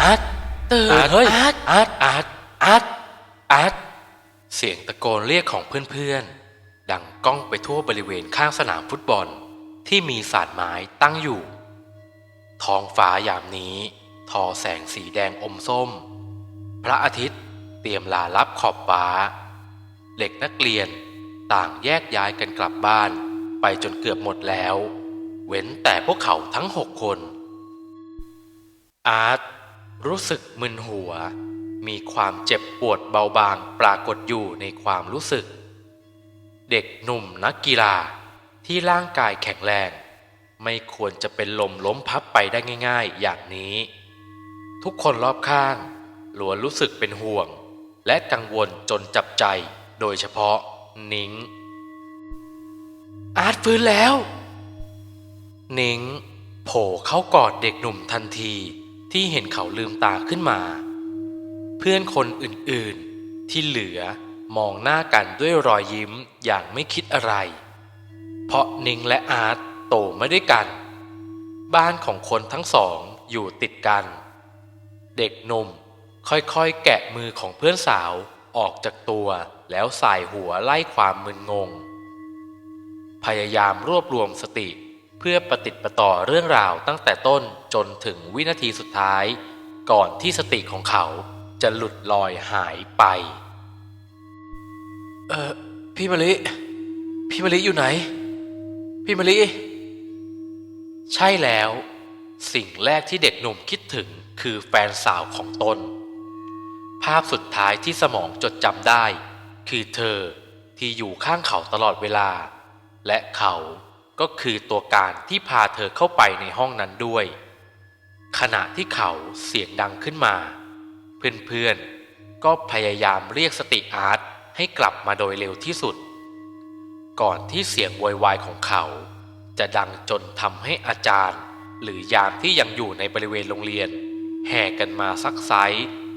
อาร์ตตื่นอาร์ตเฮ้ยอาร์ตอาร์ตอาร์ตอาร์ตอาร์ตเสียงตะโกนเรียกของเพื่อนๆ ดังก้องไปทั่วบริเวณข้างสนามฟุตบอลที่มีสาดไม้ตั้งอยู่ ท้องฟ้ายามนี้ ทอแสงสีแดงอมส้ม พระอาทิตย์เตรียมลาลับขอบฟ้า เด็กนักเรียนต่างแยกย้ายกันกลับบ้าน ไปจนเกือบหมดแล้ว เว้นแต่พวกเขาทั้งหกคน อาร์ต รู้สึกมึนหัว มีความเจ็บปวดเบาบางปรากฏอยู่ในความรู้สึก เด็กหนุ่มนักกีฬาที่ร่างกายแข็งแรง ไม่ควรจะเป็นลมล้มพับไปได้ง่าย ๆ อย่างนี้ ทุกคนรอบข้างล้วนรู้สึกเป็นห่วง และกังวลจนจับใจโดยเฉพาะนิงอาร์ตฟื้นแล้ว นิงโผล่เข้ากอดเด็กหนุ่มทันที ที่เห็นเขาลืมตาขึ้นมา เพื่อนคนอื่นๆ ที่เหลือมองหน้ากันด้วยรอยยิ้มอย่างไม่คิดอะไร เพราะนิงและอาร์ตโตมาด้วยกัน บ้านของคนทั้งสองอยู่ติดกัน เด็กหนุ่มค่อยๆ แกะมือของเพื่อนสาวออกจากตัวแล้วสายหัวไล่ความมึนงง พยายามรวบรวมสติ เพื่อประติดประต่อเรื่องราวตั้งแต่ต้นจนถึงวินาทีสุดท้าย ก่อนที่สติของเขาจะหลุดลอยหายไป เออพี่มะลิ พี่มะลิอยู่ไหน พี่มะลิ ใช่แล้ว สิ่งแรกที่เด็กหนุ่มคิดถึงคือแฟนสาวของตน ภาพสุดท้ายที่สมองจดจำได้ คือเธอที่อยู่ข้างเขาตลอดเวลา และเขา ก็คือตัวการที่พาเธอเข้าไปในห้องนั้นด้วย ขณะที่เขาเสียงดังขึ้นมา เพื่อนๆ ก็พยายามเรียกสติอาร์ตให้กลับมาโดยเร็วที่สุด ก่อนที่เสียงโวยวายของเขา จะดังจนทำให้อาจารย์ หรือยามที่ยังอยู่ในบริเวณโรงเรียน แห่กันมาซักไซ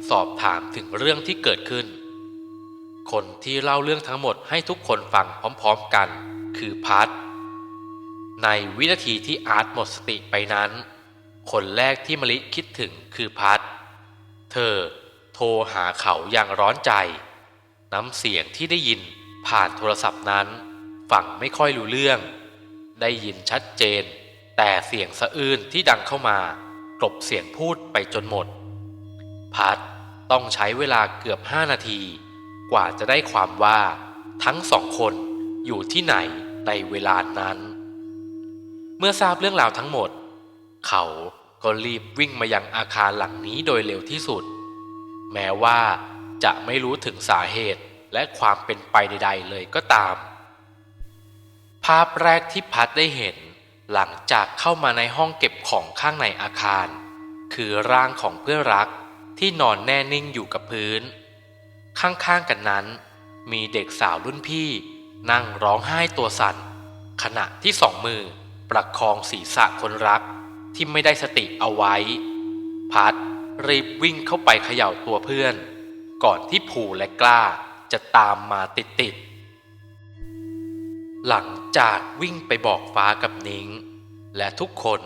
สอบถามถึงเรื่องที่เกิดขึ้น คนที่เล่าเรื่องทั้งหมดให้ทุกคนฟังพร้อมๆกัน คือพัท ในวินาทีที่อาร์ตหมดสติไปนั้น คนแรกที่มลิคิดถึงคือพัทเธอโทรหาเขาอย่างร้อนใจ น้ำเสียงที่ได้ยินผ่านโทรศัพท์นั้น ฟังไม่ค่อยรู้เรื่อง ได้ยินชัดเจน แต่เสียงสะอื้นที่ดังเข้ามากลบเสียงพูดไปจนหมด พัทต้องใช้เวลาเกือบห้านาที กว่าจะได้ความว่าทั้งสองคนอยู่ที่ไหนในเวลานั้น เมื่อทราบเรื่องราวทั้งหมด เขาก็รีบวิ่งมายังอาคารหลังนี้โดยเร็วที่สุด แม้ว่าจะไม่รู้ถึงสาเหตุและความเป็นไปใด ๆ เลยก็ตาม ภาพแรกที่พัดได้เห็นหลังจากเข้ามาในห้องเก็บของข้างในอาคาร คือร่างของเพื่อนรักที่นอนแน่นิ่งอยู่กับพื้น ข้างๆกันนั้น มีเด็กสาวรุ่นพี่ นั่งร้องไห้ตัวสั่นขณะที่สองมือ ประคองศีรษะคนรักที่ไม่ได้สติเอาไว้ พัดรีบวิ่งเข้าไปเขย่าตัวเพื่อน ก่อนที่ผูและกล้าจะตามมาติดๆ หลังจากวิ่งไปบอกฟ้ากับนิ้ง และทุกคน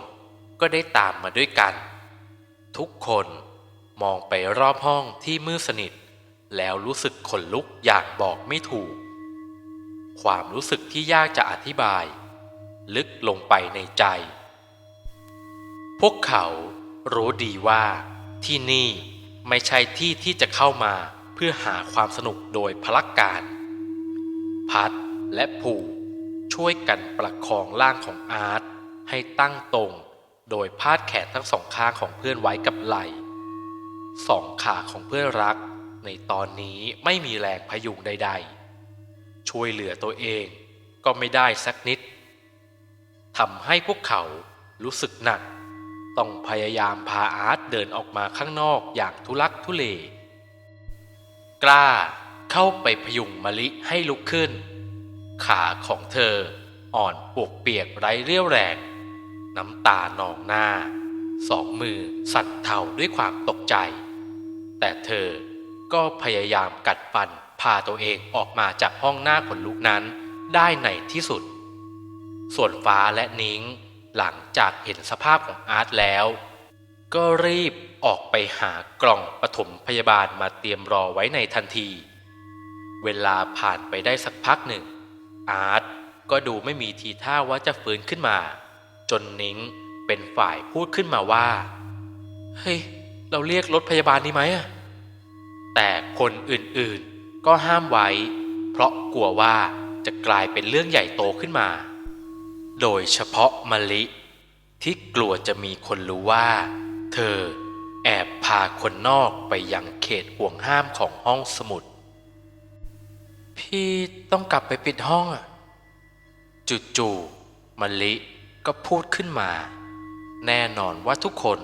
ก็ได้ตามมาด้วยกัน ทุกคนมองไปรอบห้องที่มืดสนิท แล้วรู้สึกขนลุกอยางบอกไม่ถูก ความรู้สึกที่ยากจะอธิบาย ลึกลงไปในใจ พวกเขารู้ดีว่าที่นี่ไม่ใช่ที่ที่จะเข้ามาเพื่อหาความสนุกโดยพลักการ พัดและผูช่วยกันประคองร่างของอาร์ตให้ตั้งตรง โดยพาดแขนทั้งสองข้างของเพื่อนไว้กับไหล่สองขาของเพื่อนรัก ในตอนนี้ไม่มีแรงพยุงใด ๆ ช่วยเหลือตัวเองก็ไม่ได้สักนิด ทำให้พวกเขารู้สึกหนัก ต้องพยายามพาอาร์ตเดินออกมาข้างนอกอย่างทุลักทุเล กล้าเข้าไปพยุงมะลิให้ลุกขึ้น ขาของเธออ่อนปวกเปียกไร้เรี่ยวแรง น้ำตานองหน้า สองมือสั่นเทาด้วยความตกใจ แต่เธอก็พยายามกัดฟันพาตัวเองออกมาจากห้องหน้าขนลุกนั้นได้ในที่สุด ส่วนฟ้าและนิ้งหลังจากเห็นสภาพของอาร์ตแล้ว ก็รีบออกไปหากล่องปฐมพยาบาลมาเตรียมรอไว้ในทันที เวลาผ่านไปได้สักพักหนึ่ง อาร์ตก็ดูไม่มีทีท่าว่าจะฟื้นขึ้นมา จนนิ้งเป็นฝ่ายพูดขึ้นมาว่า เฮ้ย เราเรียกรถพยาบาลดีไหมอะแต่คนอื่นๆก็ห้ามไว้ เพราะกลัวว่าจะกลายเป็นเรื่องใหญ่โตขึ้นมา โดยเฉพาะมะลิ ที่กลัวจะมีคนรู้ว่า เธอแอบพาคนนอกไปยังเขตห่วงห้ามของห้องสมุด พี่ต้องกลับไปปิดห้องอะจู่ๆมะลิก็พูดขึ้นมา แน่นอนว่าทุกคน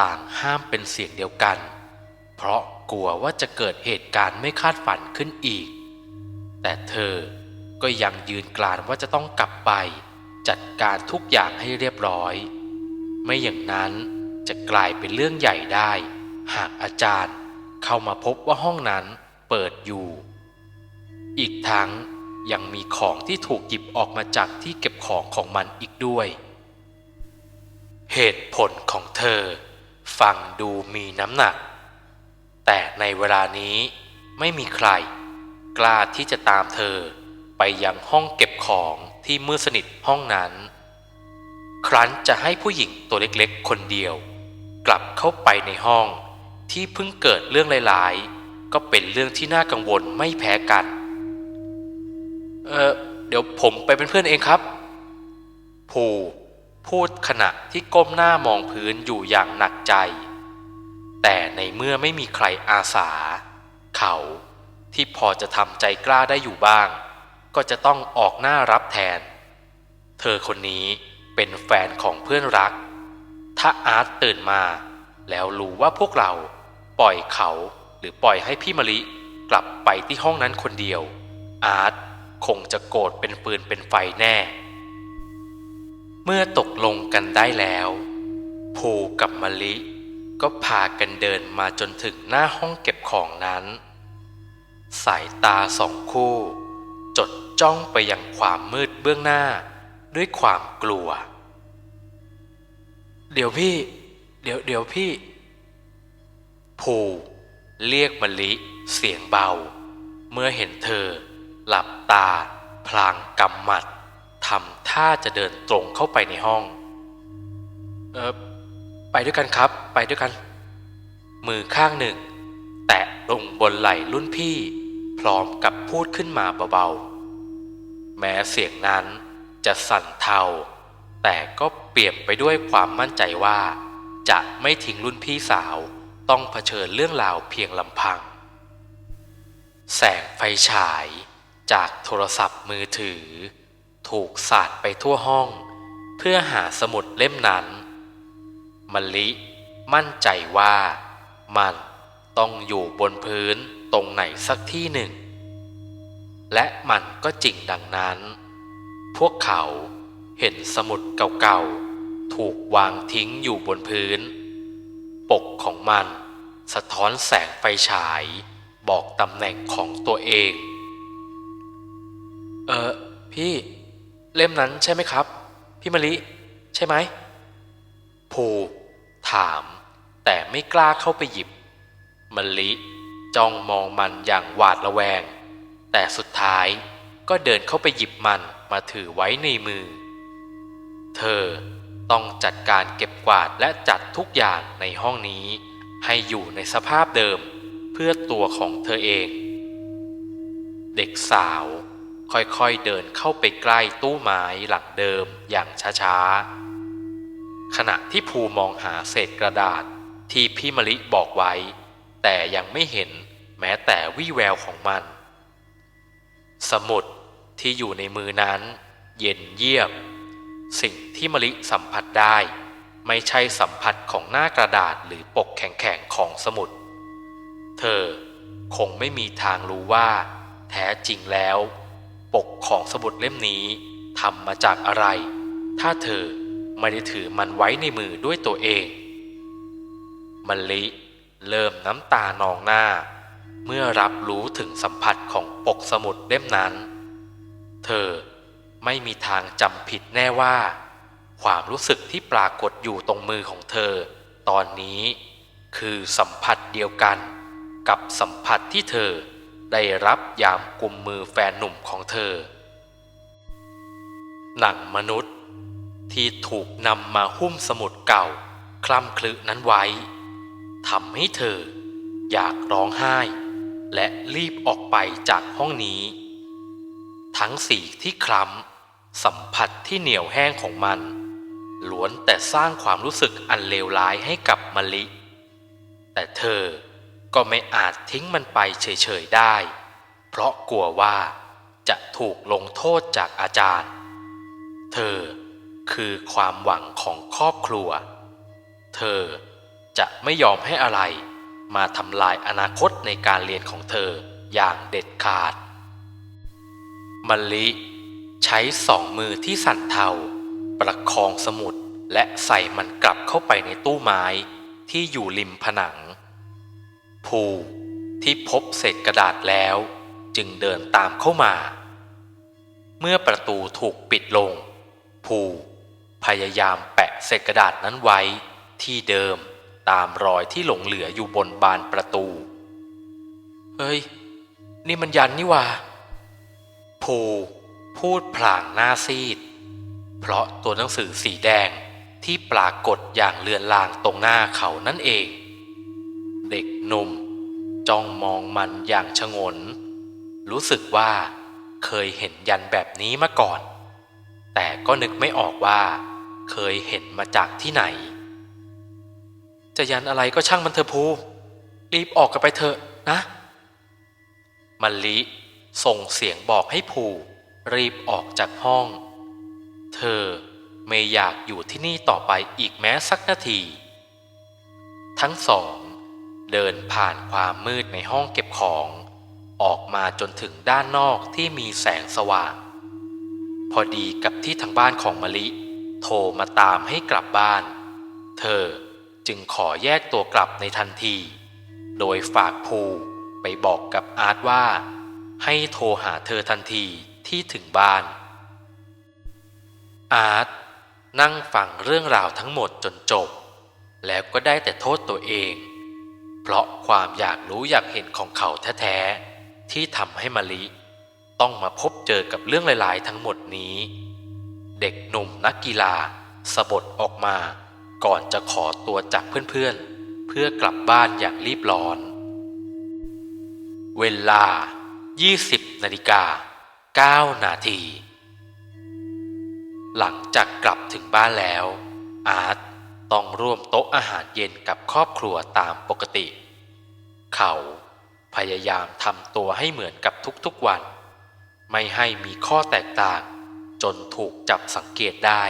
ต่างห้ามเป็นเสียงเดียวกัน เพราะกลัวว่าจะเกิดเหตุการณ์ไม่คาดฝันขึ้นอีก แต่เธอก็ยังยืนกรานว่าจะต้องกลับไป จัดการทุกอย่างให้เรียบร้อย ไม่อย่างนั้นจะกลายเป็นเรื่องใหญ่ได้ หากอาจารย์เข้ามาพบว่าห้องนั้นเปิดอยู่ อีกทั้งยังมีของที่ถูกหยิบออกมาจากที่เก็บของของมันอีกด้วย เหตุผลของเธอ ฟังดูมีน้ำหนัก แต่ในเวลานี้ไม่มีใคร กล้าที่จะตามเธอไปยังห้องเก็บของ ที่มืดสนิทห้องนั้น ครั้นจะให้ผู้หญิงตัวเล็กๆ คนเดียว กลับเข้าไปในห้องที่เพิ่งเกิดเรื่องหลายๆ ก็เป็นเรื่องที่น่ากังวลไม่แพ้กัน เออเดี๋ยวผมไปเป็นเพื่อนเองครับภูพูดขณะที่ก้มหน้ามองพื้นอยู่อย่างหนักใจ แต่ในเมื่อไม่มีใครอาสา เขาที่พอจะทำใจกล้าได้อยู่บ้าง ก็จะต้องออกหน้ารับแทน เธอคนนี้เป็นแฟนของเพื่อนรัก ถ้าอาร์ตตื่นมาแล้วรู้ว่าพวกเราปล่อยเขาหรือปล่อยให้พี่มะลิกลับไปที่ห้องนั้นคนเดียว อาร์ตคงจะโกรธเป็นปืนเป็นไฟแน่ เมื่อตกลงกันได้แล้ว ภูกับมะลิก็พากันเดินมาจนถึงหน้าห้องเก็บของนั้น สายตาสองคู่ จดจ้องไปยังความมืดเบื้องหน้าด้วยความกลัว เดี๋ยวพี่ เดี๋ยวเดี๋ยวพี่ ภูเรียกมะลิเสียงเบา เมื่อเห็นเธอ หลับตา พลางกำหมัดทำท่าจะเดินตรงเข้าไปในห้อง เออไปด้วยกันครับ ไปด้วยกัน มือข้างหนึ่ง แตะลงบนไหล่รุ่นพี่ พร้อมกับพูดขึ้นมาเบาๆ แม้เสียงนั้นจะสั่นเทา แต่ก็เปลี่ยนไปด้วยความมั่นใจว่า จะไม่ทิ้งรุ่นพี่สาวต้องเผชิญเรื่องราวเพียงลำพัง แสงไฟฉายจากโทรศัพท์มือถือ ถูกสาดไปทั่วห้อง เพื่อหาสมุดเล่มนั้นมลิมั่นใจว่ามันต้องอยู่บนพื้น ตรงไหนสักที่หนึ่ง และมันก็จริงดังนั้น พวกเขาเห็นสมุดเก่าๆ ถูกวางทิ้งอยู่บนพื้น ปกของมันสะท้อนแสงไฟฉายบอกตำแหน่งของตัวเอง เออพี่เล่มนั้นใช่ไหมครับ พี่มะลิ ใช่ไหมภูถาม แต่ไม่กล้าเข้าไปหยิบมะลิ จ้องมองมันอย่างหวาดระแวง แต่สุดท้ายก็เดินเข้าไปหยิบมันมาถือไว้ในมือ เธอต้องจัดการเก็บกวาดและจัดทุกอย่างในห้องนี้ ให้อยู่ในสภาพเดิมเพื่อตัวของเธอเอง เด็กสาวค่อยๆเดินเข้าไปใกล้ตู้ไม้หลังเดิมอย่างช้าๆ ขณะที่ภูมองหาเศษกระดาษที่พี่มะลิบอกไว้ แต่ยังไม่เห็นแม้แต่วี่แววของมัน สมุดที่อยู่ในมือนั้น เย็นเยียบ สิ่งที่มะลิสัมผัสได้ ไม่ใช่สัมผัสของหน้ากระดาษหรือปกแข็งๆของสมุด เธอคงไม่มีทางรู้ว่า แท้จริงแล้ว ปกของสมุดเล่มนี้ทำมาจากอะไร ถ้าเธอไม่ได้ถือมันไว้ในมือด้วยตัวเองมะลิ เริ่มน้ำตานองหน้า เมื่อรับรู้ถึงสัมผัสของปกสมุดเล่มนั้น เธอไม่มีทางจำผิดแน่ว่า ความรู้สึกที่ปรากฏอยู่ตรงมือของเธอ ตอนนี้คือสัมผัสเดียวกัน กับสัมผัสที่เธอได้รับยามกุมมือแฟนหนุ่มของเธอ หนังมนุษย์ที่ถูกนำมาหุ้มสมุดเก่า คล่ำคลึนั้นไว้ ทำให้เธอ อยากร้องไห้ และรีบออกไปจากห้องนี้ ทั้งสีที่คล้ำสัมผัสที่เหนียวแห้งของมัน ล้วนแต่สร้างความรู้สึกอันเลวร้ายให้กับมะลิ แต่เธอก็ไม่อาจทิ้งมันไปเฉยๆได้ เพราะกลัวว่าจะถูกลงโทษจากอาจารย์ เธอคือความหวังของครอบครัว เธอ จะไม่ยอมให้อะไร มาทำลายอนาคตในการเรียนของเธออย่างเด็ดขาดมะลิ ใช้สองมือที่สั่นเทา ประคองสมุดและใส่มันกลับเข้าไปในตู้ไม้ที่อยู่ริมผนัง ภูที่พบเศษกระดาษแล้ว จึงเดินตามเข้ามา เมื่อประตูถูกปิดลง ภูพยายามแปะเศษกระดาษนั้นไว้ที่เดิม ตามรอยที่หลงเหลืออยู่บนบานประตู เฮ้ย นี่มันยันนี่ว่าภูพูดพลางหน้าซีด เพราะตัวหนังสือสีแดงที่ปรากฏอย่างเลือนลางตรงหน้าเขานั่นเอง เด็กหนุ่มจ้องมองมันอย่างชงน รู้สึกว่าเคยเห็นยันแบบนี้มาก่อน แต่ก็นึกไม่ออกว่าเคยเห็นมาจากที่ไหน จะยันอะไรก็ช่างมันเถอะภูรีบออกกันไปเถอะนะมลิส่งเสียงบอกให้ภูรีบออกจากห้อง เธอไม่อยากอยู่ที่นี่ต่อไปอีกแม้สักนาที ทั้งสอง เดินผ่านความมืดในห้องเก็บของ ออกมาจนถึงด้านนอกที่มีแสงสว่าง พอดีกับที่ทางบ้านของมะลิ โทรมาตามให้กลับบ้าน เธอ จึงขอแยกตัวกลับในทันที โดยฝากภูไปบอกกับอาร์ตว่า ให้โทรหาเธอทันทีที่ถึงบ้าน อาร์ตนั่งฟังเรื่องราวทั้งหมดจนจบ แล้วก็ได้แต่โทษตัวเอง เพราะความอยากรู้อยากเห็นของเขาแท้ๆ ที่ทำให้มะลิ ต้องมาพบเจอกับเรื่องหลายๆ ทั้งหมดนี้ เด็กหนุ่มนักกีฬาสะบดออกมา ก่อนจะขอตัวจากเพื่อนๆ เพื่อกลับบ้านอย่างรีบร้อน เวลา 20นาฬิกา9นาที หลังจากกลับถึงบ้านแล้ว อาร์ตต้องร่วมโต๊ะอาหารเย็นกับครอบครัวตามปกติ เขาพยายามทำตัวให้เหมือนกับทุกๆวัน ไม่ให้มีข้อแตกต่าง จนถูกจับสังเกตได้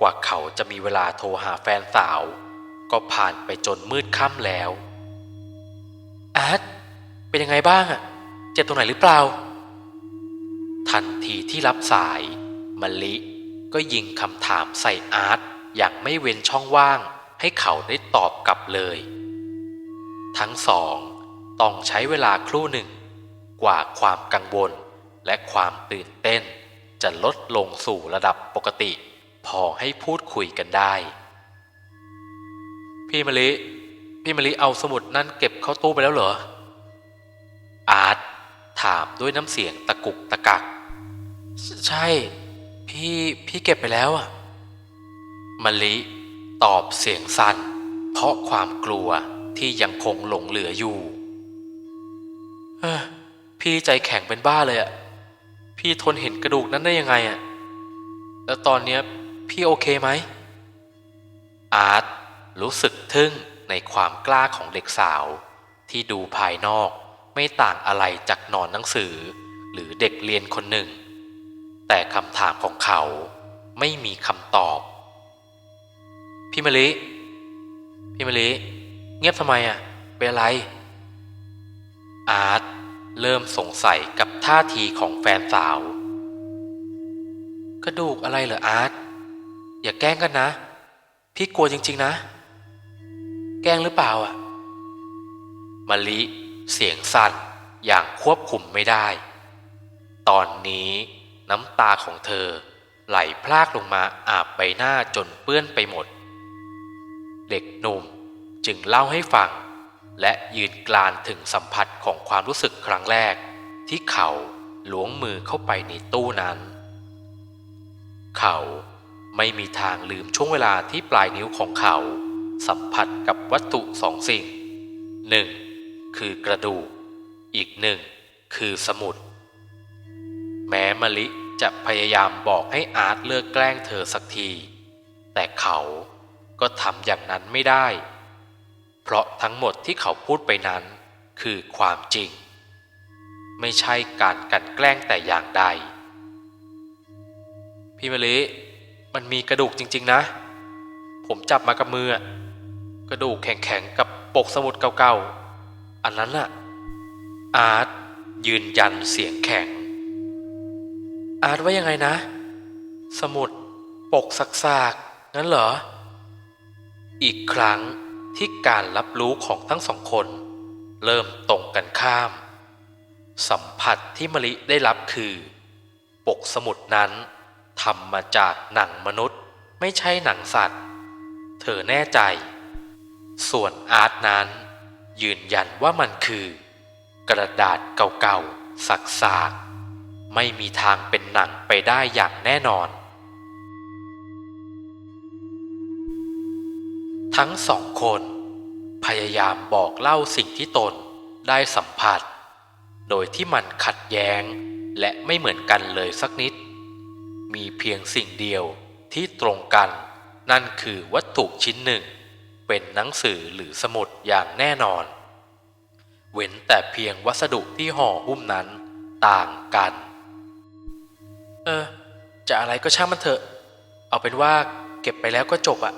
กว่าเขาจะมีเวลาโทรหาแฟนสาว ก็ผ่านไปจนมืดค่ำแล้วอาร์ตเป็นยังไงบ้างอะเจ็บตรงไหนหรือเปล่า ทันทีที่รับสายมะลิก็ยิงคำถามใส่อาร์ตอย่างไม่เว้นช่องว่างให้เขาได้ตอบกลับเลย ทั้งสองต้องใช้เวลาครู่หนึ่ง กว่าความกังวลและความตื่นเต้น จะลดลงสู่ระดับปกติ พอให้พูดคุยกันได้ พี่มะลิ พี่มะลิเอาสมุดนั่นเก็บเข้าตู้ไปแล้วเหรอ อาร์ตถามด้วยน้ำเสียงตะกุกตะกัก ใช่ พี่พี่เก็บไปแล้วอะมะลิตอบเสียงสั่น เพราะความกลัวที่ยังคงหลงเหลืออยู่เออพี่ใจแข็งเป็นบ้าเลยอะพี่ทนเห็นกระดูกนั้นได้ยังไงอะแล้วตอนเนี้ย พี่โอเคไหม อาร์ตรู้สึกทึ่งในความกล้าของเด็กสาว ที่ดูภายนอกไม่ต่างอะไรจากนอนหนังสือ หรือเด็กเรียนคนหนึ่ง แต่คำถามของเขาไม่มีคำตอบ พี่มะลิ พี่มะลิ เงียบทำไมอะเป็นอะไร อาร์ตเริ่มสงสัยกับท่าทีของแฟนสาว กระดูกอะไรเหรออาร์ต อย่าแกล้งกันนะ พี่กลัวจริง ๆ นะ แกล้งหรือเปล่าอะมะลิเสียงสั่นอย่างควบคุมไม่ได้ ตอนนี้น้ำตาของเธอไหลพลากลงมาอาบใบหน้าจนเปื้อนไปหมด เด็กหนุ่มจึงเล่าให้ฟัง และยืนกลานถึงสัมผัสของความรู้สึกครั้งแรก ที่เขาล้วงมือเข้าไปในตู้นั้น เขา ไม่มีทางลืมช่วงเวลาที่ปลายนิ้วของเขา สัมผัสกับวัตถุสองสิ่งหนึ่งคือกระดูก อีกหนึ่งคือสมุด แม้มะลิจะพยายามบอกให้อาร์ตเลิกแกล้งเธอสักที แต่เขาก็ทำอย่างนั้นไม่ได้ เพราะทั้งหมดที่เขาพูดไปนั้นคือความจริง ไม่ใช่การกันแกล้งแต่อย่างใด พี่มะลิ มันมีกระดูกจริง ๆ นะ ผมจับมากับมืออะกระดูกแข็งๆ กับปกสมุดเก่าๆ อันนั้นน่ะอาร์ตยืนยันเสียงแข็ง อาร์ตว่ายังไงนะ สมุดปกซากๆงั้นเหรอ อีกครั้งที่การรับรู้ของทั้งสองคน เริ่มตรงกันข้าม สัมผัสที่มลิได้รับคือ ปกสมุดนั้น ทำมาจากหนังมนุษย์ไม่ใช่หนังสัตว์ เธอแน่ใจ ส่วนอาร์ตนั้น ยืนยันว่ามันคือ กระดาษเก่าๆ สักๆไม่มีทางเป็นหนังไปได้อย่างแน่นอน ทั้งสองคน พยายามบอกเล่าสิ่งที่ตนได้สัมผัส โดยที่มันขัดแย้งและไม่เหมือนกันเลยสักนิด มีเพียงสิ่งเดียวที่ตรงกัน นั่นคือวัตถุชิ้นหนึ่ง เป็นหนังสือหรือสมุดอย่างแน่นอน เว้นแต่เพียงวัสดุที่ห่อหุ้มนั้นต่างกัน เออ จะอะไรก็ช่างมันเถอะ เอาเป็นว่าเก็บไปแล้วก็จบอะ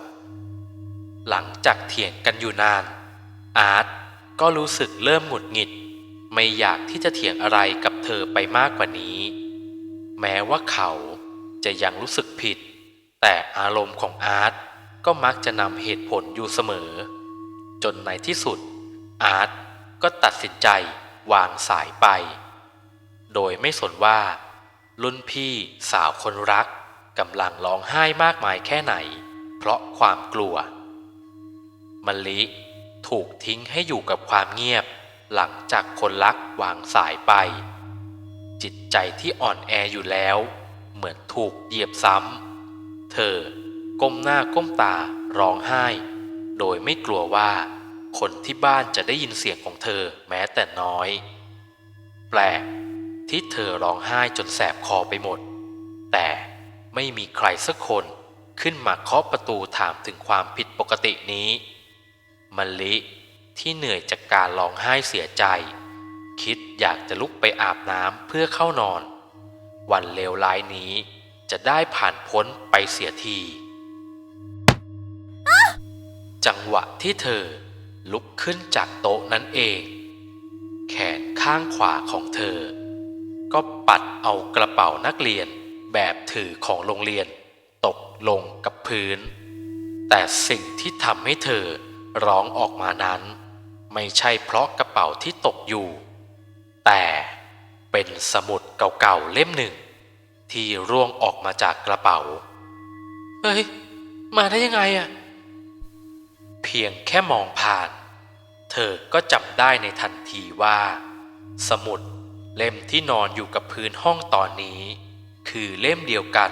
หลังจากเถียงกันอยู่นาน อาร์ตก็รู้สึกเริ่มหงุดหงิด ไม่อยากที่จะเถียงอะไรกับเธอไปมากกว่านี้ แม้ว่าเขา จะยังรู้สึกผิด แต่อารมณ์ของอาร์ตก็มักจะนำเหตุผลอยู่เสมอ จนในที่สุด อาร์ตก็ตัดสินใจวางสายไป โดยไม่สนว่า รุ่นพี่สาวคนรักกำลังร้องไห้มากมายแค่ไหน เพราะความกลัวมะลิถูกทิ้งให้อยู่กับความเงียบ หลังจากคนรักวางสายไป จิตใจที่อ่อนแออยู่แล้ว เหมือนถูกเหยียบซ้ำ เธอก้มหน้าก้มตาร้องไห้ โดยไม่กลัวว่า คนที่บ้านจะได้ยินเสียงของเธอแม้แต่น้อย แปลกที่เธอร้องไห้จนแสบคอไปหมด แต่ไม่มีใครสักคนขึ้นมาเคาะประตูถามถึงความผิดปกตินี้มะลิที่เหนื่อยจากการร้องไห้เสียใจ คิดอยากจะลุกไปอาบน้ำเพื่อเข้านอน วันเลวร้ายนี้ จะได้ผ่านพ้นไปเสียที จังหวะที่เธอลุกขึ้นจากโต๊ะนั้นเอง แขนข้างขวาของเธอ ก็ปัดเอากระเป๋านักเรียนแบบถือของโรงเรียนตกลงกับพื้น แต่สิ่งที่ทำให้เธอร้องออกมานั้น ไม่ใช่เพราะกระเป๋าที่ตกอยู่ แต่เป็นสมุดเก่าๆเล่มหนึ่ง ที่ร่วงออกมาจากกระเป๋า เฮ้ย มาได้ยังไงอะเพียงแค่มองผ่าน เธอก็จำได้ในทันทีว่า สมุดเล่มที่นอนอยู่กับพื้นห้องตอนนี้ คือเล่มเดียวกัน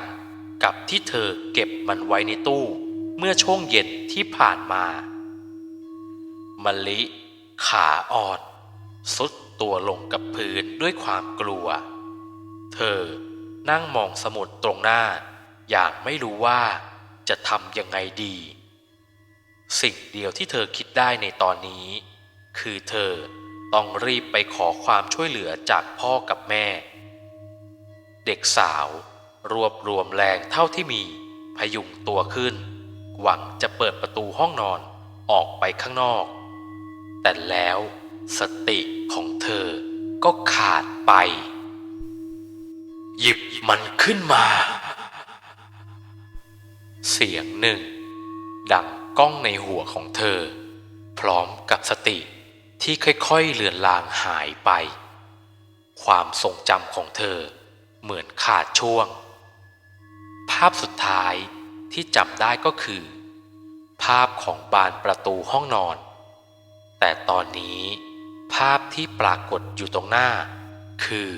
กับที่เธอเก็บมันไว้ในตู้เมื่อช่วงเย็นที่ผ่านมามะลิ ขาอ่อนสุดตัวลงกับพื้นด้วยความกลัว เธอ นั่งมองสมุดตรงหน้า อย่างไม่รู้ว่าจะทำยังไงดี สิ่งเดียวที่เธอคิดได้ในตอนนี้ คือเธอต้องรีบไปขอความช่วยเหลือจากพ่อกับแม่ เด็กสาวรวบรวมแรงเท่าที่มีพยุงตัวขึ้น หวังจะเปิดประตูห้องนอนออกไปข้างนอก แต่แล้วสติของเธอก็ขาดไป หยิบมันขึ้นมา เสียงหนึ่ง ดังก้องในหัวของเธอ พร้อมกับสติที่ค่อยๆเลือนลางหายไป ความทรงจำของเธอเหมือนขาดช่วง ภาพสุดท้ายที่จำได้ก็คือ ภาพของบานประตูห้องนอน แต่ตอนนี้ภาพที่ปรากฏอยู่ตรงหน้า คือ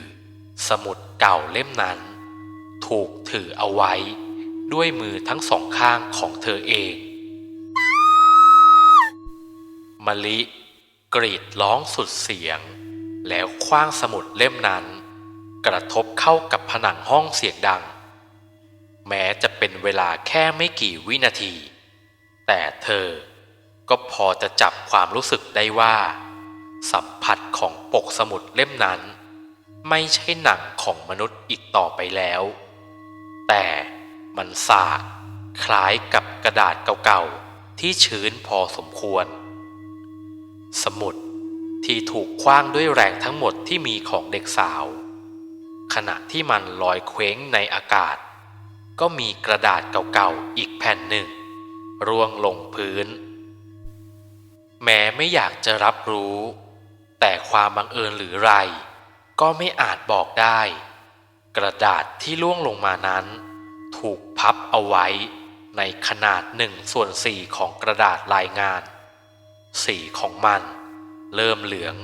สมุดเก่าเล่มนั้น ถูกถือเอาไว้ด้วยมือทั้งสองข้างของเธอเอง มะลิกรีดร้องสุดเสียง แล้วคว้างสมุดเล่มนั้น กระทบเข้ากับผนังห้องเสียงดัง แม้จะเป็นเวลาแค่ไม่กี่วินาที แต่เธอก็พอจะจับความรู้สึกได้ว่า สัมผัสของปกสมุดเล่มนั้น ไม่ใช่หนังของมนุษย์อีกต่อไปแล้ว แต่มันสากคล้ายกับกระดาษเก่าๆ ที่ชื้นพอสมควร สมุดที่ถูกคว้างด้วยแรงทั้งหมดที่มีของเด็กสาว ขณะที่มันลอยเคว้งในอากาศ ก็มีกระดาษเก่าๆ อีกแผ่นหนึ่ง ร่วงลงพื้น แม้ไม่อยากจะรับรู้ แต่ความบังเอิญหรือไร ก็ไม่อาจบอกได้ กระดาษที่ล่วงลงมานั้น ถูกพับเอาไว้ในขนาดหนึ่งส่วนสี่ของกระดาษรายงาน สีของมัน เริ่มเหลือง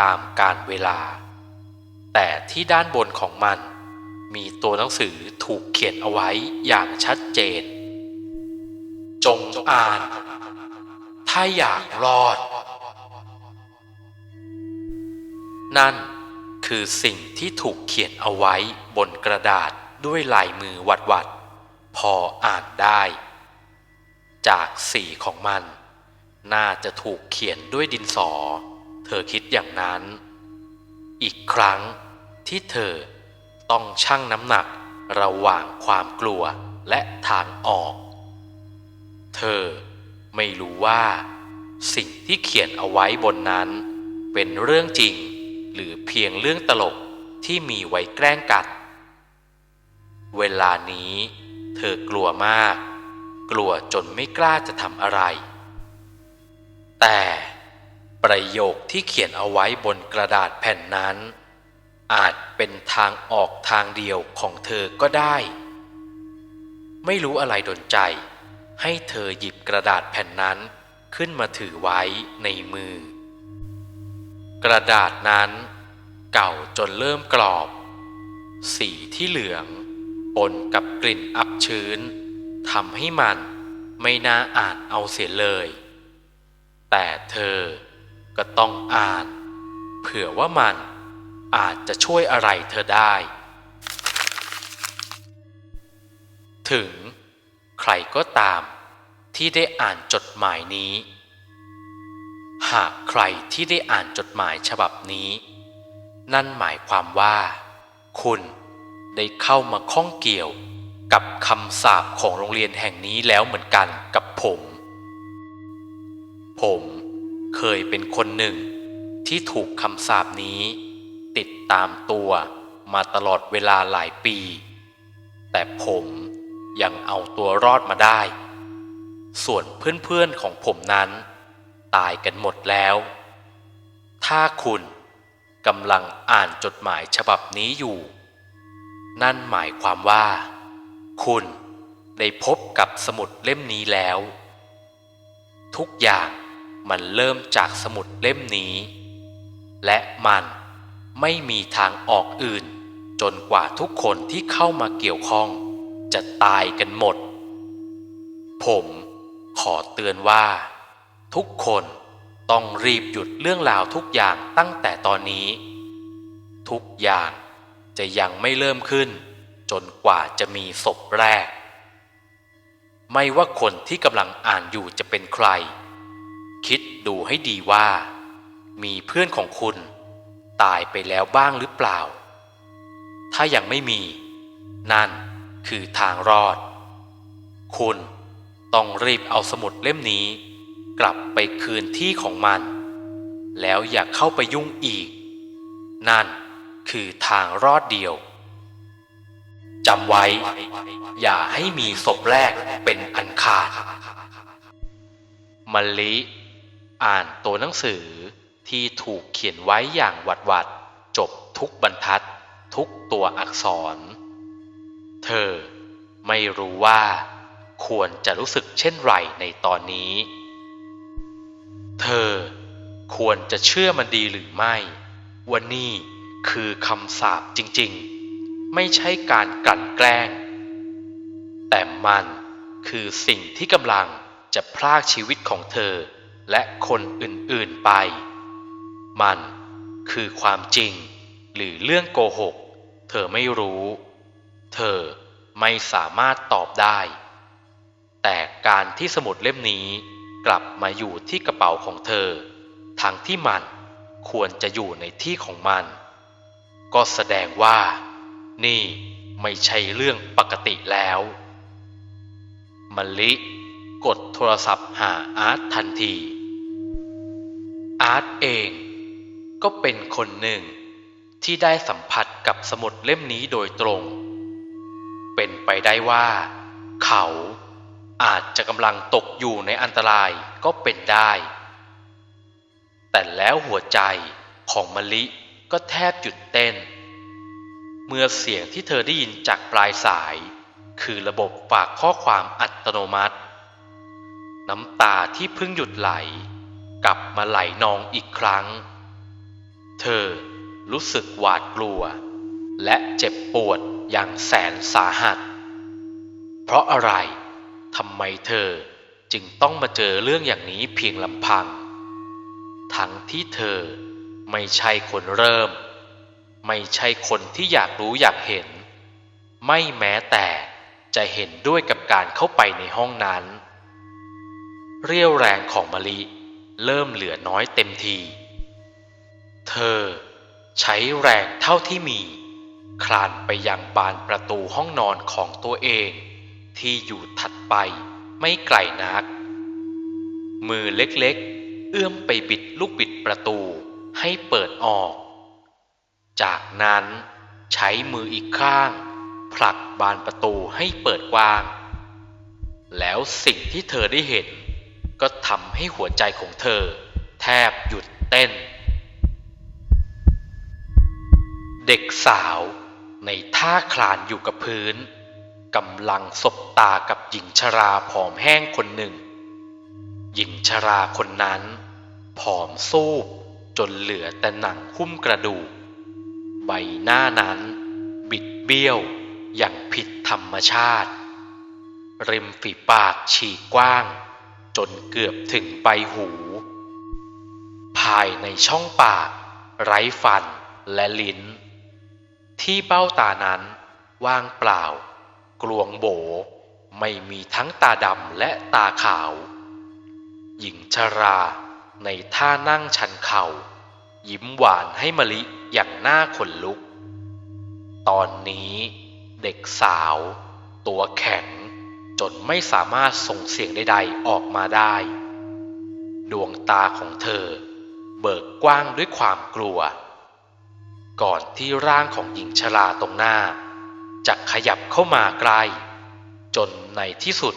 ตามกาลเวลา แต่ที่ด้านบนของมัน มีตัวหนังสือถูกเขียนเอาไว้อย่างชัดเจน จงอ่าน ถ้าอยากรอด นั่น คือสิ่งที่ถูกเขียนเอาไว้บนกระดาษด้วยลายมือวัดวัดๆพออ่านได้ จากสีของมัน น่าจะถูกเขียนด้วยดินสอ เธอคิดอย่างนั้น อีกครั้งที่เธอต้องชั่งน้ำหนักระหว่างความกลัวและทางออก เธอไม่รู้ว่า สิ่งที่เขียนเอาไว้บนนั้น เป็นเรื่องจริง หรือเพียงเรื่องตลกที่มีไว้แกล้งกัดเวลานี้ เธอกลัวมาก กลัวจนไม่กล้าจะทำอะไร แต่ประโยคที่เขียนเอาไว้บนกระดาษแผ่นนั้น อาจเป็นทางออกทางเดียวของเธอก็ได้ ไม่รู้อะไรดนใจ ให้เธอหยิบกระดาษแผ่นนั้นขึ้นมาถือไว้ในมือ กระดาษนั้น เก่าจนเริ่มกรอบ สีที่เหลืองปนกับกลิ่นอับชื้นทำให้มันไม่น่าอ่านเอาเสียเลย แต่เธอก็ต้องอ่าน เผื่อว่ามันอาจจะช่วยอะไรเธอได้ ถึงใครก็ตามที่ได้อ่านจดหมายนี้ หากใครที่ได้อ่านจดหมายฉบับนี้ นั่นหมายความว่า คุณได้เข้ามาข้องเกี่ยวกับคำสาปของโรงเรียนแห่งนี้แล้วเหมือนกันกับผม ผมเคยเป็นคนหนึ่งที่ถูกคำสาปนี้ ติดตามตัวมาตลอดเวลาหลายปี แต่ผมยังเอาตัวรอดมาได้ ส่วนเพื่อนๆของผมนั้น ตายกันหมดแล้ว ถ้าคุณกำลังอ่านจดหมายฉบับนี้อยู่ นั่นหมายความว่า คุณได้พบกับสมุดเล่มนี้แล้ว ทุกอย่างมันเริ่มจากสมุดเล่มนี้ และมันไม่มีทางออกอื่น จนกว่าทุกคนที่เข้ามาเกี่ยวข้อง จะตายกันหมด ผมขอเตือนว่า ทุกคนต้องรีบหยุดเรื่องราวทุกอย่างตั้งแต่ตอนนี้ ทุกอย่างจะยังไม่เริ่มขึ้น จนกว่าจะมีศพแรก ไม่ว่าคนที่กำลังอ่านอยู่จะเป็นใคร คิดดูให้ดีว่า มีเพื่อนของคุณตายไปแล้วบ้างหรือเปล่า ถ้ายังไม่มี นั่นคือทางรอด คุณต้องรีบเอาสมุดเล่มนี้ กลับไปคืนที่ของมัน แล้วอย่าเข้าไปยุ่งอีก นั่นคือทางรอดเดียวจำไว้ อย่าให้มีศพแรกเป็นอันขาดมะลิ อ่านตัวหนังสือที่ถูกเขียนไว้อย่างหวัดหวัดจบทุกบรรทัดทุกตัวอักษร เธอไม่รู้ว่าควรจะรู้สึกเช่นไรในตอนนี้ เธอควรจะเชื่อมันดีหรือไม่ว่านี่คือคำสาปจริงๆ ไม่ใช่การกลั่นแกล้ง แต่มันคือสิ่งที่กำลังจะพรากชีวิตของเธอและคนอื่นๆไป มันคือความจริงหรือเรื่องโกหก เธอไม่รู้ เธอไม่สามารถตอบได้ แต่การที่สมุดเล่มนี้ กลับมาอยู่ที่กระเป๋าของเธอทั้งที่มันควรจะอยู่ในที่ของมัน ก็แสดงว่า นี่ไม่ใช่เรื่องปกติแล้วมลิกดโทรศัพท์หาอาร์ตทันที อาร์ตเองก็เป็นคนหนึ่งที่ได้สัมผัสกับสมุดเล่มนี้โดยตรง เป็นไปได้ว่า เขา อาจจะกำลังตกอยู่ในอันตรายก็เป็นได้ แต่แล้วหัวใจของมะลิก็แทบหยุดเต้น เมื่อเสียงที่เธอได้ยินจากปลายสาย คือระบบฝากข้อความอัตโนมัติ น้ำตาที่เพิ่งหยุดไหล กลับมาไหลนองอีกครั้ง เธอรู้สึกหวาดกลัว และเจ็บปวดอย่างแสนสาหัส เพราะอะไร ทำไมเธอจึงต้องมาเจอเรื่องอย่างนี้เพียงลำพัง ทั้งที่เธอไม่ใช่คนเริ่ม ไม่ใช่คนที่อยากรู้อยากเห็น ไม่แม้แต่จะเห็นด้วยกับการเข้าไปในห้องนั้น เรี่ยวแรงของมะลิเริ่มเหลือน้อยเต็มที เธอใช้แรงเท่าที่มี คลานไปยังบานประตูห้องนอนของตัวเอง ที่อยู่ถัดไปไม่ไกลนัก มือเล็กๆ เอื้อมไปบิดลูกบิดประตูให้เปิดออก จากนั้นใช้มืออีกข้าง ผลักบานประตูให้เปิดกว้าง แล้วสิ่งที่เธอได้เห็น ก็ทำให้หัวใจของเธอ แทบหยุดเต้น เด็กสาวในท่าคลานอยู่กับพื้น กำลังสบตากับหญิงชราผอมแห้งคนหนึ่ง หญิงชราคนนั้น ผอมซูบจนเหลือแต่หนังหุ้มกระดูก ใบหน้านั้น บิดเบี้ยวอย่างผิดธรรมชาติ ริมฝีปากฉีกกว้าง จนเกือบถึงใบหู ภายในช่องปาก ไร้ฟันและลิ้น ที่เบ้าตานั้นว่างเปล่า กลวงโบไม่มีทั้งตาดำและตาขาว หญิงชราในท่านั่งชันเข่า ยิ้มหวานให้มะลิอย่างหน้าขนลุก ตอนนี้เด็กสาว ตัวแข็งจนไม่สามารถส่งเสียงใดๆออกมาได้ ดวงตาของเธอ เบิกกว้างด้วยความกลัว ก่อนที่ร่างของหญิงชราตรงหน้า จะขยับเข้ามาใกล้จนในที่สุด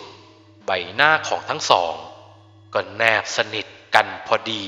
ใบหน้าของทั้งสอง ก็แนบสนิทกันพอดี